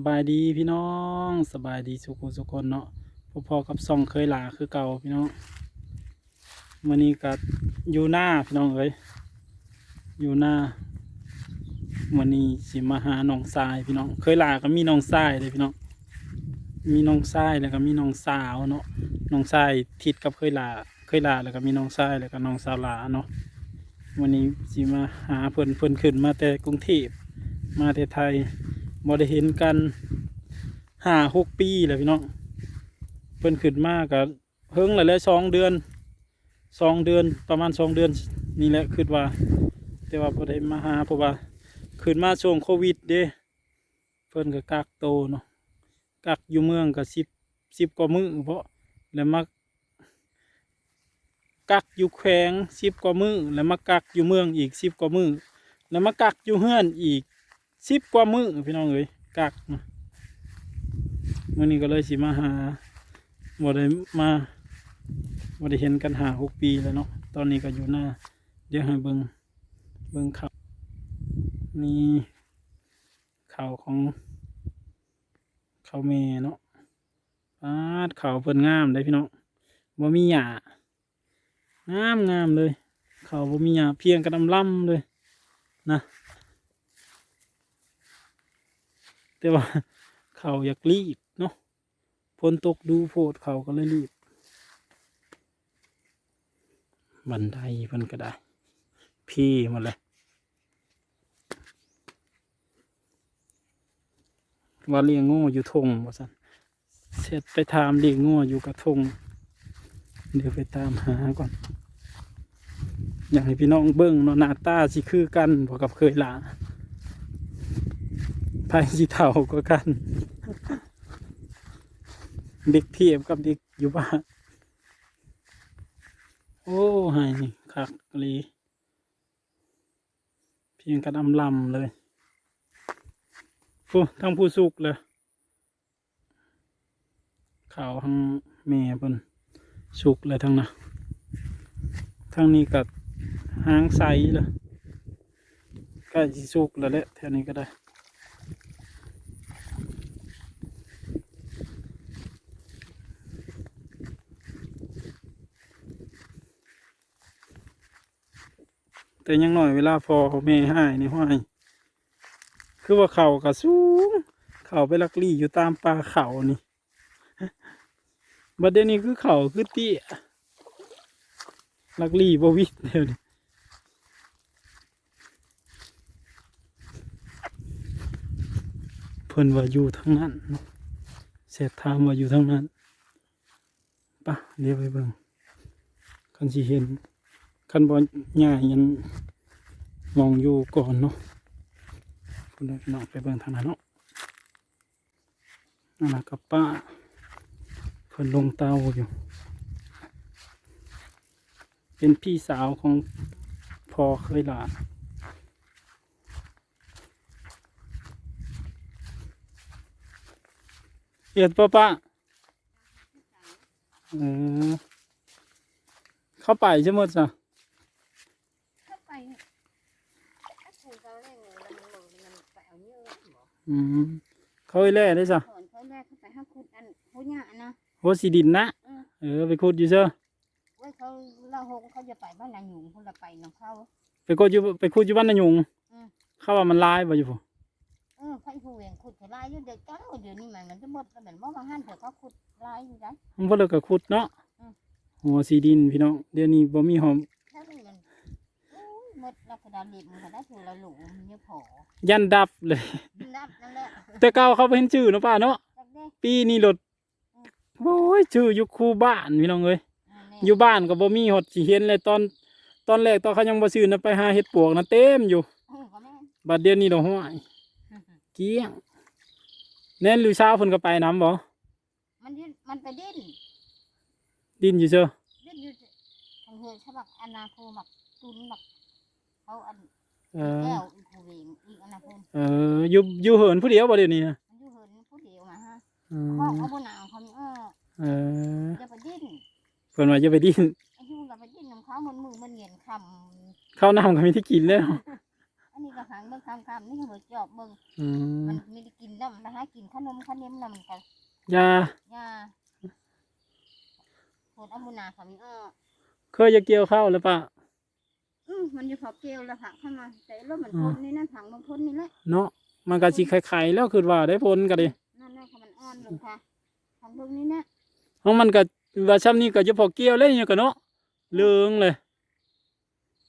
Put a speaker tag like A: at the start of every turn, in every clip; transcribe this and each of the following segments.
A: สบายดีพี่น้องสบายดีสุขุสุคนเนาะพอๆกับซองเคยหลาคือเก่าพี่น้องวันนี้ก็อยู่หน้าพี่น้องเอ้ยอยู่หน้าวันนี้สิมาหาน้องทรายพี่น้องเคยหลาก็มีน้องทรายเลยพี่น้องมีน้องทรายแล้วก็มีน้องสาวเนาะน้องทรายทิดกับเคยหลาเคยหลาแล้วก็มีน้องทรายแล้วก็น้องสาวหลาเนาะวันนี้สิมาหาเพิ่อนเพิ่อนขึ้นมาแต่กรุงเทพมาแต่ไทย บ่ได้เห็นกันห้าหกปีแล้วพี่น้องเพิ่นขึ้นมาก็เพิ่งเลายแหละสองเดือนสองเดือนประมาณสองเดือนนี่แหละคิดว่า แต่ว่าบ่ได้มาหาเพราะว่าขึ้นมาช่วงโควิดเด้เพิ่นก็กักโตเนาะกักอยู่เมืองก็สิบสิบกว่ามื้อเพราะแล้วมากักอยู่แขวงสิบกว่ามื้อแล้วมากักอยู่เมืองอีกสิบกว่ามื้อแล้วมากักอยู่เฮือนอีก สิบกว่ามือพี่น้องเอ้ยกักมามื่อนี้ก็เลยสิมาหาบ่ได้มาบ่ได้เห็นกันหาหกปีแล้วเนาะตอนนี้ก็อยู่หน้า เดี๋ยวให้เบิงเบิงเขานี่เขาของเขาเมเนาะปาดเขาเพิ่นงามเลยพี่น้องบ่มีหญ้างามงามเลยเขาบ่มีหญ้าเพียงกระดำล่ำเลยนะ แต่ว่าเขาอยากรีบเนาะฝนตกดูโพดเขาก็เลยรีบ บันไดเพิ่นก็ได้ พี่มดเลยว่าเลี้ยงงูอยู่ทงว่าสันเสร็จไปถามเลี้ยงงูอยู่กระทง เดี๋ยวไปตามหาก่อน อยากให้พี่น้องเบิ้งเนาะหน้าตาสิคือกันพอกับเคยหลา ไพ่สีเทาก็กัน เด็กเทียบกับเด็กอยู่บ้านโอ้หายนี่คักลีเพียงกระดำลำเลยผู้ทั้งผู้สุกเลยข่าวทั้งแม่เพิ่นสุกเลยทั้งนะทั้งนี้กับหางใสเลยกล้สิสุกแล้วแหละแถวนี้ก็ได้ แต่ยังหน่อยเวลาพอแม่ให้นี่ห้อยคือว่าเขากระสูงเขาไปลักลี่อยู่ตามป่าเขานี่บัดเดี๋ยวนี้คือเขาคือเตี้ยลักลี่บวิดเดียวนี้เพิ่นว่าอยู่ทั้งนั้นเสร็จถามว่าอยู่ทั้งนั้นปะเดี๋ยวไปเบิ่งคันสิเห็น คันบอลหญ้ายันมองอยู่ก่อนเนาะคุณพี่น้องไปเบิ่งทางนั้นเนาะนั่นแหละกับป้าเพิ่นลงเตาอยู่ เป็นพี่สาวของพอเคยหลาเอียดป้าป้าเออเข้าไปใช่ไหมจ๊ะ
B: เข้าไปถ้าถูกเขาเล่นมันหลงมันไปเอาเยอะหร อ
A: อืมเขาไปแล่ได้จ้ะ
B: ถอนเขาแรกเขาไปห้าคุดอันเขาหยานะ
A: โหสีดินนะ
B: อืม
A: เออไปขุดอยู่เจ้า
B: เว้ยเขาเล่าหงเขาจะไปบ้านนางหยุงเขาจะไปน้องเขา
A: ไปขุดอยู่ไปขุดอยู่บ้านนายุง
B: อืม
A: เข้าว่ามันลายบ่อยู่ผม
B: เออไฟผู้เวียงขุดเขาไล่อยู่เด็กเจ้าเดี๋ยวนี้มันมันจะหมดแล้วเหมือนว่าบางท่านเถอะเขาขุดไล่อยู่ได้
A: มันบ่เลิกกับขุดเนาะ
B: อืม
A: หัวสีดินพี่น้องเดี๋ยวนี้บ่มีหอม
B: แค่นี้มันโอ้ยหมดแล้วกระดานดิบมันก็ได้ถูกละหลูมันเนี่ยพอ
A: ยันดับเลย
B: นับนั่นแหละ
A: แต่เก่าเขาบ่เห็นชื่อเนาะป้าเนาะ
B: จักเด้
A: ปีนี้รถโอ้ยชื่ออยู่คูบ้านพี่น้องเอ้ย
B: นั่นแหละ
A: อยู่บ้านก็บ่มีหดสิเห็นเลยตอน ตอนแรกตอนเขายังบ่ซื้อนะไปหาเห็ดปวกนะเต็มอยู่
B: เออก็แม่น
A: บัดเดี๋ยวนี้ดอกห้วยเกลี้ยงแน่นลูกสาวเพิ่นก็ไปน้ำบ่
B: มันดิ้นมันไปดิ้น
A: ดินอยู่เจ้า
B: ดิ้นอยู่ทางเฮือนใช่ปะอนาโคมักตุนมักเขาอัน
A: เออ
B: แก้วอีกผู้เวงอีกอนาคต
A: เอออยู่อยู่เหินผู้เดียวบ่เดี๋ยวนี้นะ
B: มันอยู่เหินผู้เดียวมาฮะ
A: อื
B: ห้อง
A: ม
B: เอาบนหนาวเขาเออ
A: เออ
B: จะไปดิ้น
A: เพิ่นว่าจะไปดิน
B: ไอ้ที่มันก็ไปดิ้นน้ำเขามันมือมันเหยียนค
A: ข้าวน้ำก็มีที่กินแล้วำ
B: อันนี้กระหังเบิ่งคำคำนี่ก็หัวจอบเบิ่ง
A: อืม
B: มันไม่ได้กินน้ำนะฮะกินขนมขนมนำกัน
A: ยา
B: ย่าโหดเอามุนาเขามีอ้อ
A: เคยจะเกี่ยวข้าวหรือเปล่า
B: อือมันอยู่พอเกลียวแล้วผักเข้ามาแต่รถมันพ้นนี่นั่นผังมันพ้นนี่แหละ
A: เนาะมันก็สิไข่ๆแล้วคือว่าได้ผลก็ดิ
B: นั่นนั่นเขามันอ่อนลงค่ะของเบิ่งนี่นะ
A: เพราะมันก็ว่าซ้ำนี้ก็จะพอเกี่ยวเลยเนี่ยก็เนาะเหลืองเลย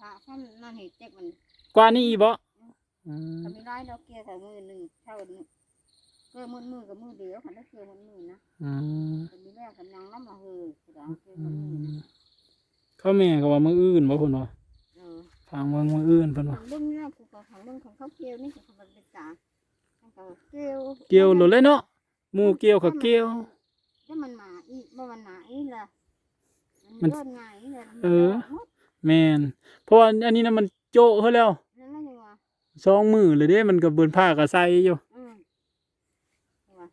B: ผักข้ามนั่นเห็ดเจ็บมัน
A: กว่านี้อีบ่อืม
B: เขาไม่ได้ดอกเกลียวแต่มือหนึ่งเท่านี้เกลือมือมือกับมือเดียวคันได้เกลือมือมือนะ
A: อืม
B: แต่มีแรกกันยังน้ำมาเฮอสุดาเกลือ
A: อื
B: มือมือ
A: ม
B: นะ
A: เขาแม่ก็ว่ามืออื่นบ่เพิ่นว่า
B: เออ
A: ฟังเมืองมืออื่นเพิ่น
B: ขอ
A: ว่า
B: งเรื่องนี้กูกับของเรื่องของเขาเกลียวนี่คือมันเป็นสาแล้วก็เกลียว
A: เกี่ยวโลดเลยเนาะหมู่เกี่ยวก็เกี่ยว
B: แล้วมันมาอีบ่มันมาอีล่ะ
A: มัน
B: เลื่อนง่ายนี่เลย
A: เออแม่นเพราะว่าอันนี้นะมันโจะเฮาแล้ว
B: นั่นแหละยังว่า
A: สองมือเลยเด้ มันก็เบิ่นผ้าก็ใส่อยู่
B: อืมว่า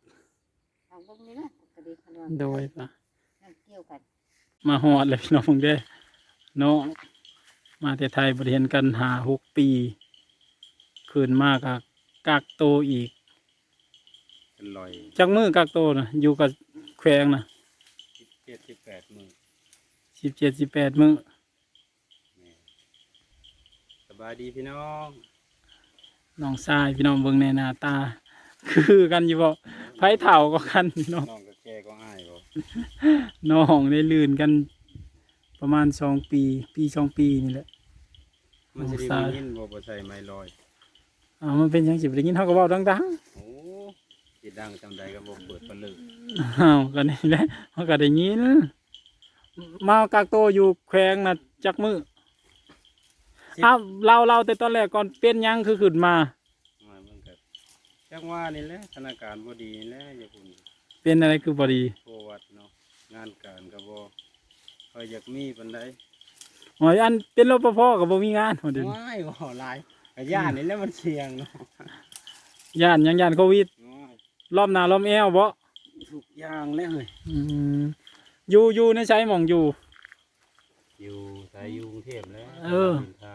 B: เอาเบิ่งนี่นะก็ดีคันว่า
A: โดยปะ
B: นั่นเกี่ยวกัน
A: มาฮอดเลยพี่น้องเด้อน้อง มาแต่ไทยบ่ได้เห็นกันหาหกปี คืนมากก็กักโตวอีก
C: เป็นลอย
A: จักมือกักโตวนะอยู่กับแขวงนะ
C: สิบเจ็ดสิบแปดมือ
A: สิบเจ็ดสิบแปดมือ
C: แม่สบายดีพี่น้อง
A: น้องชายพี่น้องเบิ่งในหน้าตา คือกันอยู่บ่ไผเฒ่าก็กันพี่น้อง
C: น้องก็แก่ก็อ้ายบ่
A: น้องได้ลื่นกันประมาณสองปี ปีสองปีนี่แหละ
C: มันจะได้
A: น้องสาย
C: มียินบ่บ่ใส่ไม้ลอย
A: อ่ามันเป็นหยังสิบ่ได้ยินเฮาก็เว้าดัง
C: โอ้สิดังจำใดก็บ่เปิดปลึก
A: ๆอ้าวก็นี่แหละเฮาก็ได้ยิน มากักโตวอยู่แขวงน่ะจักมืออ้าวเราเราแต่ตอนแรกก่อนเป็นหยังคือขึ้นมา
C: มามันก็จังว่านี่แหละสถานการณ์บ่ดีนี่แหละอย่าพุ่น
A: เป็นอะไรคือบ่ดี
C: โควัดเนาะงานการก็บ่ค่อยอยากมีปานใด
A: หอยอันเป็นรปภก็บ่มีงานว่าเดี๋ยวนี้
C: ว้ายบ่หลายก็ย่านนี่แหละมันเสี่ยงเนาะ
A: ย่านหยังย่านโควิด
C: ว้าย
A: รอบหน้ารอบแอวบ่
C: ทุกอย่างเลยเฮ้ย
A: อืมอยู่อยู่ในใช้หมองอยู่
C: อยู่สายอยู่กรุงเทพแล้ว
A: เออ
C: สินค้า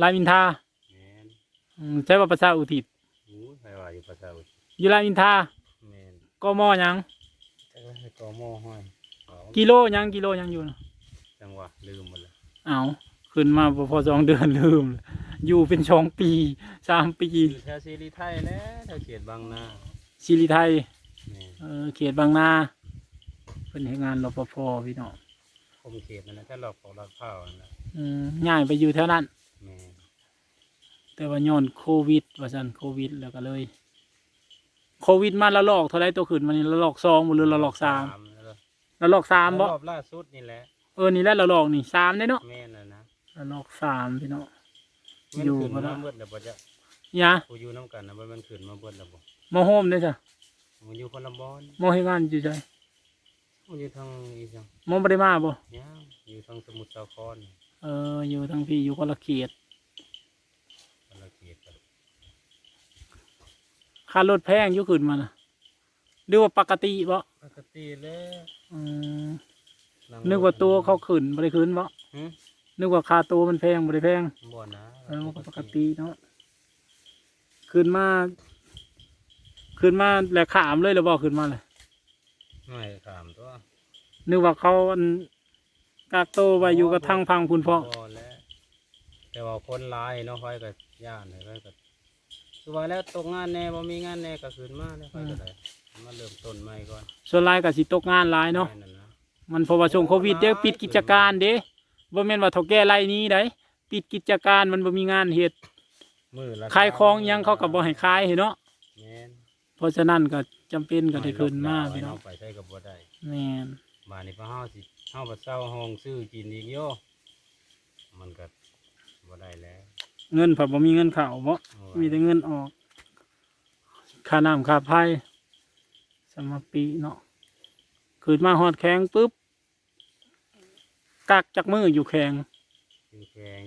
C: รา
A: มอินทรา
C: แม่น
A: อืมใช้ว่าประชาอุทิศ
C: โอ้ยไปว่าอยู่ประชาอุทิศ
A: อยู่รามอินทรา
C: แม่น
A: กมหยัง
C: จังว่าให้กอหม้อห้อยเอา
A: กิโลหยังกิโลหยังอยู่นะ
C: จังหวะลืมหมดเลย
A: เอาขึ้นมาบ่พอสองเดือนลืมเลยอยู่เป็นสองปีสามปี
C: อยู่แถวซีรีส์ไทยแล้วแถวเขตบางนา
A: สิริไทย
C: แม่น
A: เออเขตบางนาเป็นเฮ็ดงานรปภพี่น้อง
C: คมเขตนั่นนะถ้าหลอกของหลอกข้าวนั่นนะ
A: อืมย้ายไปอยู่แถวนั้น
C: แม่น
A: แต่ว่าย้อนโควิดว่าซั่นโควิดแล้วก็เลย โควิดมาละลอกเท่าไรตัวขึ้นมานี่ละลอกสองบ่หรือละลอกสาม
C: แล้วก็
A: ละลอกสามบ่
C: รอบล่าสุดนี่แหละ
A: เออนี่แหละละลอกนี่สามได้เนาะ
C: แม่นน่ะนะ
A: ละลอกสามพี่น้อง
C: มัน
A: อยู่
C: ขึ้น
A: บ่
C: มา
A: ได้
C: เบิดแล้วบ่จะ
A: ยา
C: ผู้อยู่น้ำกันนะบ่มันขึ้นมาเบิดแล้วบ่
A: โมโฮมได้จ้ะ
C: มันอยู่คนละบอน
A: โมเฮ็ดงานอยู่ใจ
C: มันอยู่ทางอีสัง
A: โมบ่ได้มาบ่
C: ย่างอยู่ทางสมุทรสาคร
A: เอออยู่ทั้งพี่อยู่คนละเขต
C: คนละเขตกัน
A: ค่ารถแพงอยู่ขึ้นมาน่ะหรือว่าปกติบ่
C: ปกติแล้ว
A: อืม
C: ง
A: นึกว่าตัวเขาขึ้นบ่ได้ขึ้นบ่
C: หึ
A: นึกว่าค่าตัวมันแพงบ่ได้แพง
C: บ่นะ
A: เออมันก็ปกติเนาะขึ้นมาขึ้นมาแล้วขามเลยหรือบ่ขึ้นมาเลย
C: ไม่ถามตัว
A: นึกว่าเขาอันกักโตวไว้อยู่กับทางพังคุณพ่อ
C: บ่แล้วแต่ว่าคนหลายเนาะค่อยก็ย่านให้ค่อยก็คือว่าแล้วตกงานแน่บ่มีงานแน่ก็ขึ้นมาแล้วค่อยก็ได้มาเริ่มต้นใหม่ก่อน
A: ส่วนหลายก็สิตกงานหลายเนาะ
C: แม่นะ
A: มันเพราะว่าช่วงโควิดเด้ปิดกิจการเด้บ่แม่นว่าเฒ่าแก่ไร่นี้ได้ปิดกิจการมันบ่มีงานเฮ็ด
C: มือละ
A: ขายของหยังเขาก็บ่ให้ขายเห็นเนาะ
C: แม่น
A: เพราะฉะนั้นก็จำเป็นก็ได้ขึ้นมาพี่น้อง
C: เไปใช้ก็บ่ได้
A: แม่น
C: บาดนี้พอเฮาสิเฮาบ่เซาห้องซื้อกินอีกโยมันก็บ่ได้แล้ว
A: เงินผับบ่มีเงินเข้าบ่มีแต่เงินออก ค่าน้ำค่าไฟสมปีเนาะขึ้นมาฮอดแข็งปุ๊บ กักจักมืออยู่แข็ง
C: อยู่แพง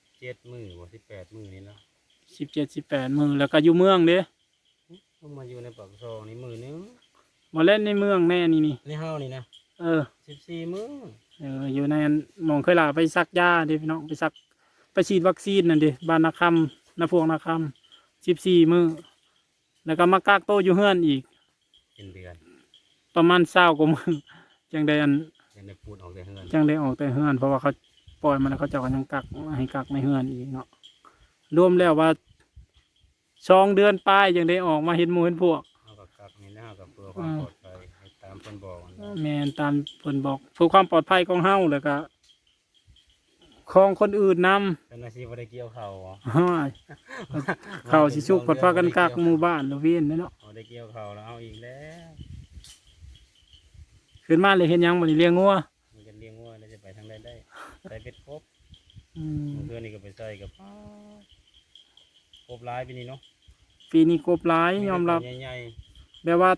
C: 17มื้อบ่18มื้อนี่ละ
A: 17 18มือแล้วก็อยู่เมืองเด้
C: เฮามาอยู่ในปากซองนี่มื้อนึง
A: บ่เล่นในเมืองแน่นี่นี่
C: ในเฮานี่นะ
A: เออ
C: 14มื้อ
A: เอออยู่ในอันหมองเคยลาไปซักยาเดิพี่น้องไปซักไปฉีดวัคซีนนั่นเดิบ้านนาคนาพวงนาคำสิบสี่มือแล้วก็มากักโตวอยู่เฮือนอีก
C: เป็นเดือน
A: ประมาณเศร้ากว่ามือจังได้อัน
C: ยังได้พูดออกแต่เฮือน
A: จังได้ออกแต่เฮือน เพราะว่าเขาปล่อยมันแล้วเขาเจะก็ยังกักให้กักในเฮือนอีกเนาะรวมแล้วว่าสองเดือนปลายยังได้ออกมาเห็นหมูเห็นพวก
C: เฮากับกักนี่นะเฮากับเพื่อความปลอดภัยให้ตามเพิ่นบอกนะ
A: แมนตามเพิ่นบอกเพื่อความปลอดภัยของเฮาแล้วก็ของคนอื่นนำ
C: เป็นอาชีพบ่ได้เกี่ยวข้าวเหรอ
A: ฮ้อยเขาสิสุกผัดพากันกักหมู่บ้านละเวียนเนาะ
C: บ่ได้เกี่ยวข้าวแล้วเอาอีกแล้ว
A: ขึ้นมาเลยเห็นหยังบ่ได้เลี้ยงงัว
C: มันจะเลี้ยงวัวแล้วจะไปทางใดได้ใส่เป็ดครบ
A: อืม
C: เพื่อนนี่ก็ไปใส่กับครบหลายปีนี้เนาะ
A: ปีนี้กบหลายยอมรับ
C: ใหญ่
A: แบบว่า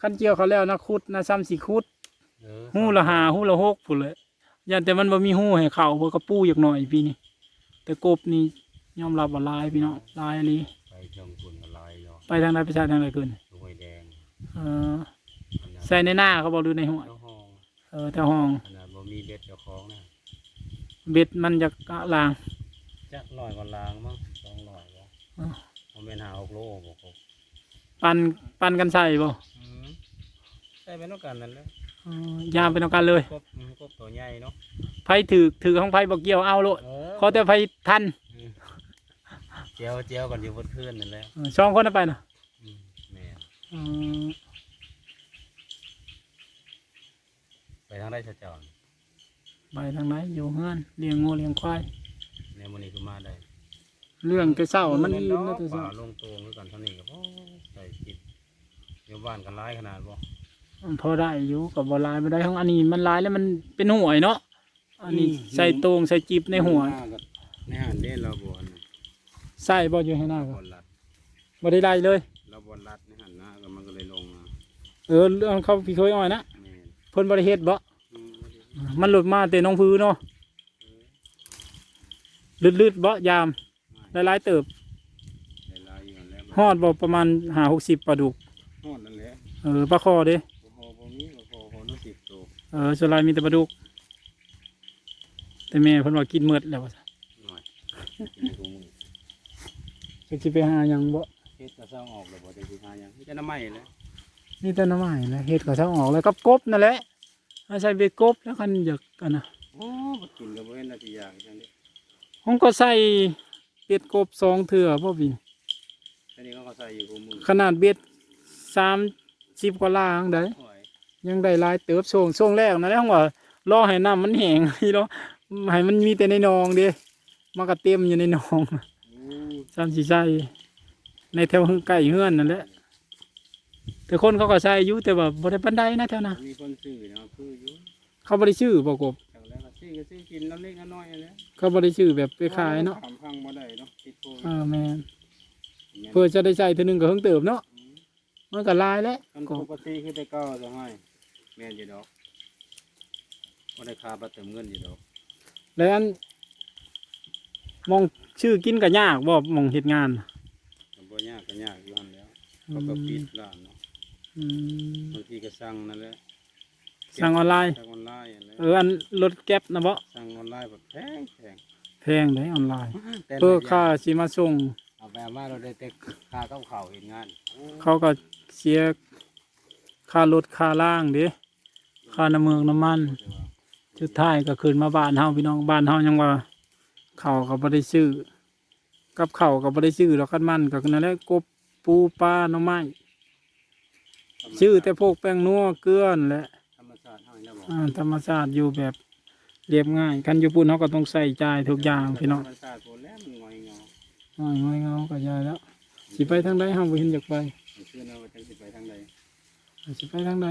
A: ขั้นเกี่ยวเขาแล้วนะคุดนะซ้ำสิคุด
C: ๆเออ
A: หูละหาหูละหกพุ่นเลยยันแต่มันบ่มีหูให้เขาเพิ่นก็ปูอยากหน่อยปีนี้แต่กบนี่ยอมรับว่าหลายพี่น้องหลายอีหลี
C: ไปเชิงคุณกับลายเนาะ
A: ไปทางใดไปชาทางใดขึ้น
C: ห้วยแดง
A: เออ
C: ขนาด
A: ใส่ในหน้าเขาบอกดูในห้วย
C: เจ้าห้อง
A: เออแต่ห้อง
C: ขนาดบ่มีเบ็ดเจ้าของนะ
A: เบ็ดมันจะกะลาง
C: จักร้อยกว่าลางมั้งสองร้อยบ่
A: อ้าว
C: บ่แม่นหาหกโลบ่ครบ
A: ปันปันกันใส่บ่
C: อืมใส่ไปเท่ากันนั่นแหละ
A: เออยามเป็นเอากันเลย
C: ครบอืมครบตัวใหญ่เนาะ
A: ไผถือถือของไผบ่เกี่ยวเอาโลด
C: เออ
A: ขอแต่ไผทัน
C: อืมเจียวเจียวกันอยู่บนคืนนั่นแหละ
A: เออสองคนน่ะไปน่ะ
C: อืมแม่น
A: เออ
C: ไปทางได้ชะจร
A: ไปทางไหนอยู่เฮือนเลี้ยงงูเลี้ยงควาย
C: ในมื้อนี้คือมาได้
A: เรื่องแต่เช้ามันลืมนะแต่
C: ป่า
A: เช้า
C: ลงโตงคือกันเท่านี้ก็พอใส่จิตอยู่บ้านกันหลายขนาดบ่
A: พอได้อยู่กับบ่หลายบ่ได้ของอันนี้มันหลายแล้วมันเป็นห่วยเนาะอันนี้ใส่โตงใส่จิบในหัว
C: ในหันเด้เราบ่อน
A: ใส่บ่อยู่ให้หน้า
C: เรา
A: ก็
C: บ่รัด
A: บ่ได้ไล่เลย
C: เราบ่รัดในหันนะก็มันก็เลยลงมา
A: เออเรื่องเขาพี่เคยอ้อยนะ
C: แม่น
A: เพิ่นบ่ได้เฮ็ดบ่
C: อืม
A: มันหลุดมาแต่น้องพื้เนาะลืดๆบ่ยามหลายๆเติบ
C: ได้หลายอยู่นั่นแหละ
A: ฮอดบ่ประมาณ5 60ปลาดุก
C: ฮอดนั่นแหละ
A: เออปลาคอเด้
C: บ่พอบ่มีบ่พอพอนุสิบโต
A: เออส่วนหลายมีแต่ปลาดุก แต่แม่เพิ่นว่ากินหมดแล้วว่าซั่น
C: หน่อยกินในถุงมือ
A: จักสิไปหาหยังบ่
C: เฮ็ดกระเซ้าออกแล้วบ่ได้สิหาหยังมีแต่น้ำไม้แหละ
A: มีแต่หน้ำไม้แหละเฮ็ดก็เท่าออกแล้วกับกบนั่นแหละอาศัยเบ็ดกบแล้วคันอยากอันน่ะ
C: โอ้บ่กินก็บ่เห็นน่าสิอยากจังได๋
A: ผมก็ใส่เบ็ดกบสองเถื่อพ่อพี่
C: อันนี้เขาก็ใส่อยู่คู่มือ
A: ขนาดเบ็ดสามสิบกว่าล่างได้
C: โอ้ย
A: ยังได้หลายเติบช่วงช่วงแรกนะแล้วว่ารอให้น้ำมันแห้ง นี่เนาะให้มันมีแต่ในหนองเด้มันก็เต็มอยู่ในหนอง
C: โอ้
A: ซ้ำสิใส่ในแถวใกล้เฮือนนั่นแหละ แต่คนเขาก็ใส่อยู่แต่ว่าบ่ได้ปานใดนะแถวน่ะ
C: มีคนซื้อเนาะคืออยู่
A: เขาบ่ได้ชื่อบ่กบ
C: จากแล้วก็ซื้อก็ซื้อกินน้ำเล็กน้อยๆนั่นแหละ
A: เขาบ่ได้ชื่อแบบไปขายเนาะ
C: ขามพังบ่ได้เนาะติดโควิด
A: เออแม่น
C: แม่น
A: เพื่อจะได้ใส่เทื่อนึงก็เพิ่งเติบเนาะ
C: อืม
A: มันก็หลายแล้ว
C: มัน
A: ก็
C: ปกติคือแต่เก่าจะให้แม่นอยู่ดอกบ่ได้ค่าบัตรเติมเงินอยู่ดอก
A: แล้วอันมองชื่อกินก็ยากบ่มองเฮ็ดงาน
C: ก็บ่ยากก็ยากอยู่หั่นแหล้วเขาก็ปิดร้านเนาะ
A: อืม
C: บางทีก็สั่งนั่นแหละ
A: สั่งออนไลน์
C: สั่งออนไลน์นั่นแหละ
A: เอออันรถแก๊ปนะบ่
C: สั่งออนไลน์แบบแพงแพง
A: แพงเลยออนไลน์
C: แต่
A: เพื่อค่าสิมาส่ง
C: เอาไปเอามาเราได้แต่ค่ากับข้าวเฮ็ดงานโอ้
A: เขาก็เสียค่ารถค่าล่างเด้ค่าน้ำเมืองน้ำมันสุดท้ายก็คืนมาบ้านเฮาพี่น้องบ้านเฮายังว่าเขาวก็บ่ได้ซื้อกับเขาวก็บ่ได้ซื้อดอกคันมันก็นั่นแหละกบปูปลาหน่อไม้ ชื่อแต่พวกแป้งนัวเกลือนั่นแหละ
C: ธรรมชาติเฮานี่บ่
A: อ่าธรรมชาติอยู่แบบเรียบง่ายกันอยู่ปุ่นเขาก็ต้องใส่ใจายทุกอย่างพี่น้อง
C: ธรรมชาติโพดแล้วมันงอยเงา
A: อ่างอยเงาก็ยายแล้วสิไปทางใดเฮาบ่เห็นอยากไป
C: มันคือเนาะว่าจังสิไปทางใด
A: สิไปทางใด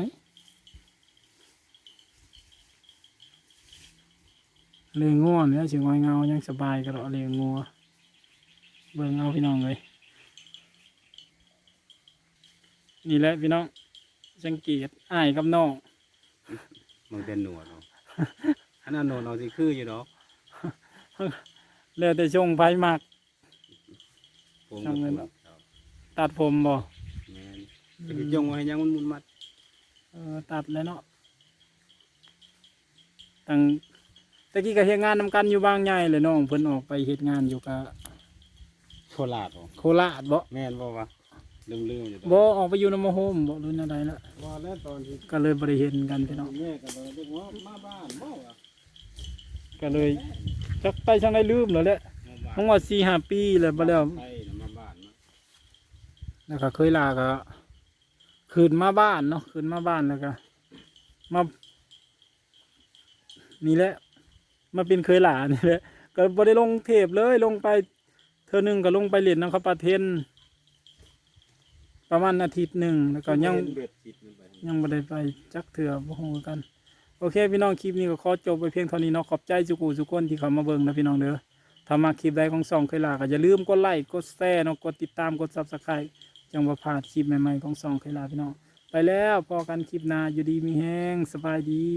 A: เลี้ยงงัวเนี่ยสิงอยเงายังสบายก็ดอกเลี้ยงงัวเบิ่งเอาพี่น้องเลย นี่แหละพี่น้อง สังเกตอ้ายกับน้อง
C: มันเป็นหนวดเนาะอันนั้นหนวดเราสิคืออยู่ดอก
A: แล้วแต่ช่วงไฟมัก
C: ผม
A: ทำไง
C: ก็
A: บ้าง
C: ครับ
A: ตัดผมบ่
C: แม่นจะสิจงไว้ให้ยังมันมุนมัด
A: เออตัดแล้วเนาะตั้งตะกี้ก็เฮ็ดงานนำกันอยู่บางใหญ่เลยน้องเพิ่นออกไปเฮ็ดงานอยู่กับ
C: ราชบ่
A: โคราชบ่
C: แม่นบ่วะ ลืมๆอยู่
A: บ่ออกไปอยู่นำโฮมบ่รุ่นอะไรละ
C: บ่แล้วตอนที่
A: ก็เลยบ่ได้เห็นกันพี่น้อง
C: แม่ก็เลยเรียกว่ามาบ้านบ่วะ
A: ก็เลยจักไปทางใดลืมแล้วแหละ
C: มาบ้าน
A: ทั้งว่าสี่ห้าปีแล้วบ่แล้ว
C: ไปน่ะมาบ้านมา
A: แล้วก็เคยลาก็คืนมาบ้านเนาะคืนมาบ้านแล้วก็มานี่แหละมาเป็นเคยหลานี่แหละก็บ่ได้ลงเทปเลยลงไป เธอหนึ่งก็ลงไปเล่นน้ำเขาปลาเทน ประมาณอาทิตย์หนึ่งแล้วก็ยัง
C: เบ็ดจิตมันไป
A: ยังบ่ได้ไปจักเถื่อบ่ฮู้กัน โอเค พี่น้องคลิปนี้ก็ขอจบไปเพียงเท่านี้เนาะขอบใจสุกูสุกคนที่เข้ามาเบิ่งนะพี่น้องเด้อถ้ามาคลิปใดของสองเคยลาก็อย่าลืมกดไลค์กดแชร์เนาะกดติดตามกด Subscribe จังบ่พลาดคลิปใหม่ๆของสองเคยลาพี่น้องไปแล้วพอกันคลิปหน้าอยู่ดีมีแห้งสบายดี